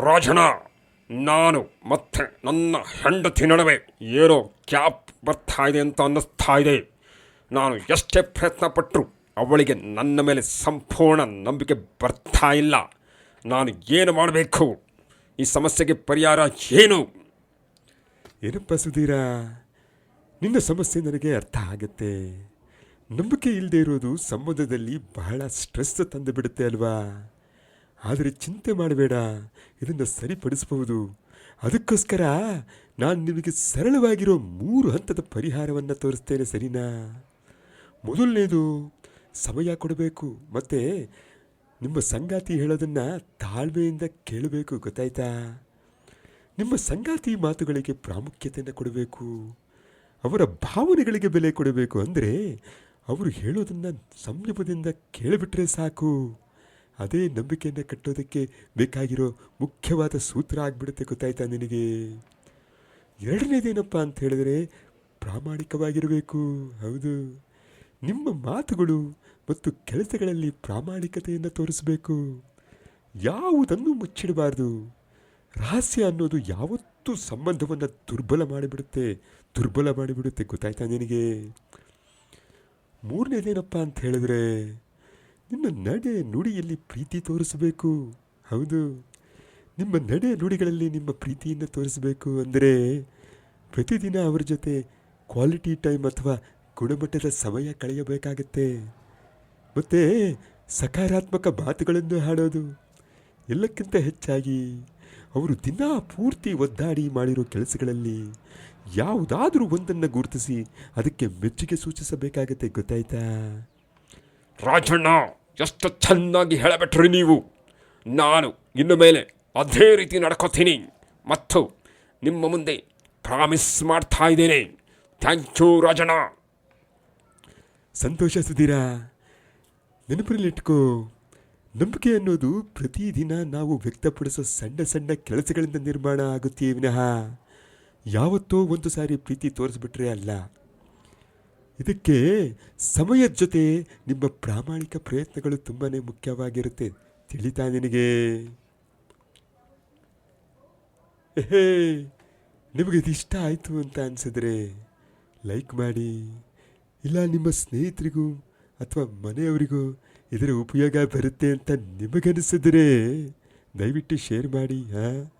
ರಾಜನ, ನಾನು ಮತ್ತೆ ನನ್ನ ಹೆಂಡತಿ ನಡುವೆ ಏನೋ ಕ್ಯಾಪ್ ಬರ್ತಾ ಇದೆ ಅಂತ ಅನ್ನಿಸ್ತಾ ಇದೆ. ನಾನು ಎಷ್ಟೇ ಪ್ರಯತ್ನ ಪಟ್ಟರು ಅವಳಿಗೆ ನನ್ನ ಮೇಲೆ ಸಂಪೂರ್ಣ ನಂಬಿಕೆ ಬರ್ತಾ ಇಲ್ಲ. ನಾನು ಏನು ಮಾಡಬೇಕು? ಈ ಸಮಸ್ಯೆಗೆ ಪರಿಹಾರ ಏನು? ಏನಪ್ಪ ಸುಧೀರ? ನಿನ್ನ ಸಮಸ್ಯೆ ನನಗೆ ಅರ್ಥ ಆಗುತ್ತೆ. ನಂಬಿಕೆ ಇಲ್ಲದೆ ಇರೋದು ಸಂಬಂಧದಲ್ಲಿ ಬಹಳ ಸ್ಟ್ರೆಸ್ ತಂದು ಬಿಡುತ್ತೆ ಅಲ್ವಾ? ಆದರೆ ಚಿಂತೆ ಮಾಡಬೇಡ. ಇದನ್ನು ಸರಿಪಡಿಸಬಹುದು. ಅದಕ್ಕೋಸ್ಕರ ನಾನು ನಿಮಗೆ ಸರಳವಾಗಿರೋ ಮೂರು ಹಂತದ ಪರಿಹಾರವನ್ನು ತೋರಿಸ್ತೇನೆ, ಸರಿನಾ. ಮೊದಲನೇದು, ಸಮಯ ಕೊಡಬೇಕು. ಮತ್ತು ನಿಮ್ಮ ಸಂಗಾತಿ ಹೇಳೋದನ್ನು ತಾಳ್ಮೆಯಿಂದ ಕೇಳಬೇಕು, ಗೊತ್ತಾಯ್ತಾ? ನಿಮ್ಮ ಸಂಗಾತಿ ಮಾತುಗಳಿಗೆ ಪ್ರಾಮುಖ್ಯತೆಯನ್ನು ಕೊಡಬೇಕು. ಅವರ ಭಾವನೆಗಳಿಗೆ ಬೆಲೆ ಕೊಡಬೇಕು. ಅಂದರೆ ಅವರು ಹೇಳೋದನ್ನು ಸಂಯಮದಿಂದ ಕೇಳಿಬಿಟ್ರೆ ಸಾಕು. ಅದೇ ನಂಬಿಕೆಯನ್ನು ಕಟ್ಟೋದಕ್ಕೆ ಬೇಕಾಗಿರೋ ಮುಖ್ಯವಾದ ಸೂತ್ರ ಆಗಿಬಿಡುತ್ತೆ, ಗೊತ್ತಾಯ್ತಾ ನಿನಗೆ? ಎರಡನೇದೇನಪ್ಪ ಅಂತ ಹೇಳಿದರೆ ಪ್ರಾಮಾಣಿಕವಾಗಿರಬೇಕು. ಹೌದು. ನಿಮ್ಮ ಮಾತುಗಳು ಮತ್ತು ಕೆಲಸಗಳಲ್ಲಿ ಪ್ರಾಮಾಣಿಕತೆಯನ್ನು ತೋರಿಸಬೇಕು. ಯಾವುದನ್ನು ಮುಚ್ಚಿಡಬಾರ್ದು. ರಹಸ್ಯ ಅನ್ನೋದು ಯಾವತ್ತೂ ಸಂಬಂಧವನ್ನು ದುರ್ಬಲ ಮಾಡಿಬಿಡುತ್ತೆ ದುರ್ಬಲ ಮಾಡಿಬಿಡುತ್ತೆ, ಗೊತ್ತಾಯ್ತಾ ನಿನಗೆ? ಮೂರನೇದೇನಪ್ಪ ಅಂತ ಹೇಳಿದ್ರೆ ನಿಮ್ಮ ನಡೆ ನುಡಿಯಲ್ಲಿ ಪ್ರೀತಿ ತೋರಿಸಬೇಕು. ಹೌದು. ನಿಮ್ಮ ನಡೆ ನುಡಿಗಳಲ್ಲಿ ನಿಮ್ಮ ಪ್ರೀತಿಯನ್ನು ತೋರಿಸಬೇಕು ಅಂದರೆ ಪ್ರತಿದಿನ ಅವರ ಜೊತೆ ಕ್ವಾಲಿಟಿ ಟೈಮ್ ಅಥವಾ ಗುಣಮಟ್ಟದ ಸಮಯ ಕಳೆಯಬೇಕಾಗತ್ತೆ. ಮತ್ತು ಸಕಾರಾತ್ಮಕ ಮಾತುಗಳನ್ನು ಹಾಡೋದು ಎಲ್ಲಕ್ಕಿಂತ ಹೆಚ್ಚಾಗಿ ಅವರು ದಿನ ಪೂರ್ತಿ ಒದ್ದಾಡಿ ಮಾಡಿರೋ ಕೆಲಸಗಳಲ್ಲಿ ಯಾವುದಾದ್ರೂ ಒಂದನ್ನು ಗುರುತಿಸಿ ಅದಕ್ಕೆ ಮೆಚ್ಚುಗೆ ಸೂಚಿಸಬೇಕಾಗತ್ತೆ, ಗೊತ್ತಾಯ್ತಾ? ರಾಜಣ್ಣ! ಎಷ್ಟು ಚೆನ್ನಾಗಿ ಹೇಳಬಿಟ್ರಿ ನೀವು. ನಾನು ಇನ್ನು ಮೇಲೆ ಅದೇ ರೀತಿ ನಡ್ಕೋತೀನಿ. ಮತ್ತು ನಿಮ್ಮ ಮುಂದೆ ಪ್ರಾಮಿಸ್ ಮಾಡ್ತಾ ಇದ್ದೇನೆ. Thank you Rajanna. ಸಂತೋಷ ಸುಧೀರ. ನೆನಪಿನಲ್ಲಿಟ್ಕೋ ನಂಬಿಕೆ ಅನ್ನೋದು ಪ್ರತಿದಿನ ನಾವು ವ್ಯಕ್ತಪಡಿಸೋ ಸಣ್ಣ ಸಣ್ಣ ಕೆಲಸಗಳಿಂದ ನಿರ್ಮಾಣ ಆಗುತ್ತೆ ವಿನಃ. ಯಾವತ್ತೋ ಒಂದು ಸಾರಿ ಪ್ರೀತಿ ತೋರಿಸ್ಬಿಟ್ರೆ ಅಲ್ಲ. ಇದಕ್ಕೆ ಸಮಯದ ಜೊತೆ ನಿಮ್ಮ ಪ್ರಾಮಾಣಿಕ ಪ್ರಯತ್ನಗಳು ತುಂಬಾ ಮುಖ್ಯವಾಗಿರುತ್ತೆ. ತಿಳಿತಾ ನಿನಗೆ? ಹೇ ನಿಮಗೆ ಇದು ಇಷ್ಟ ಆಯಿತು ಅಂತ ಅನಿಸಿದ್ರೆ ಲೈಕ್ ಮಾಡಿ. ಇಲ್ಲ, ನಿಮ್ಮ ಸ್ನೇಹಿತರಿಗೂ ಅಥವಾ ಮನೆಯವರಿಗೂ ಇದರ ಉಪಯೋಗ ಬರುತ್ತೆ ಅಂತ ನಿಮಗನಿಸಿದ್ರೆ ದಯವಿಟ್ಟು ಶೇರ್ ಮಾಡಿ, ಹಾಂ?